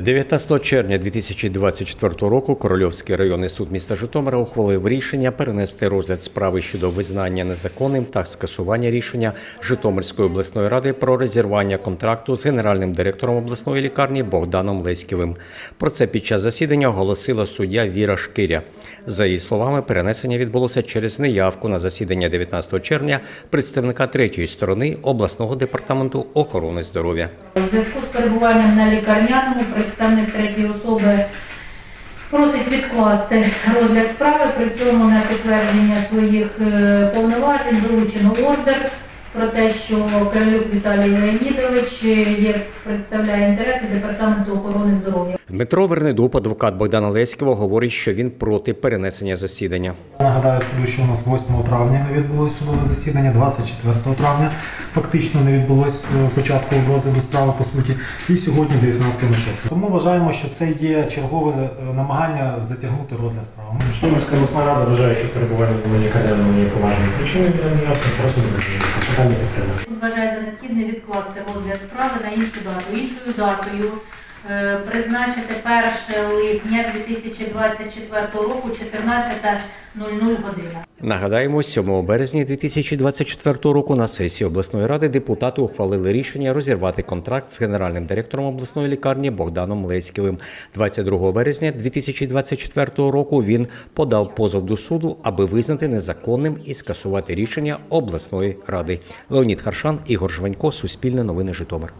19 червня 2024 року Корольовський районний суд міста Житомира ухвалив рішення перенести розгляд справи щодо визнання незаконним та скасування рішення Житомирської обласної ради про розірвання контракту з генеральним директором обласної лікарні Богданом Леськівим. Про це під час засідання оголосила суддя Віра Шкиря. За її словами, перенесення відбулося через неявку на засідання 19 червня представника третьої сторони обласного департаменту охорони здоров'я. Зв'язку з перебуванням на лікарняному представник третьої особи просить відкласти розгляд справи, при цьому на підтвердження своїх е, повноважень доручено ордер про те, що Кралюк Віталій Леонідович є, представляє інтереси департаменту охорони здоров'я. Дмитро Вернедуб, адвокат Богдана Леського, говорить, що він проти перенесення засідання. Нагадаю суду, що у нас 8 травня не відбулось судове засідання, 24 травня фактично не відбулось е, початку розгляду справи по суті, і сьогодні 19.06. Тому вважаємо, що це є чергове е, намагання затягнути розгляд справи. Ми Житомирська обласна рада вважає, що перебування в лікарняному є поважною причиною для неявки. Просимо задовольнити. Вважає за необхідне відкласти розгляд справи на іншу дату. Іншою датою призначити 1 липня 2024 року 14.00 година. Нагадаємо, 7 березня 2024 року на сесії обласної ради депутати ухвалили рішення розірвати контракт з генеральним директором обласної лікарні Богданом Леськівим. 22 березня 2024 року він подав позов до суду, аби визнати незаконним і скасувати рішення обласної ради. Леонід Харшан, Ігор Жванько, Суспільне новини Житомир.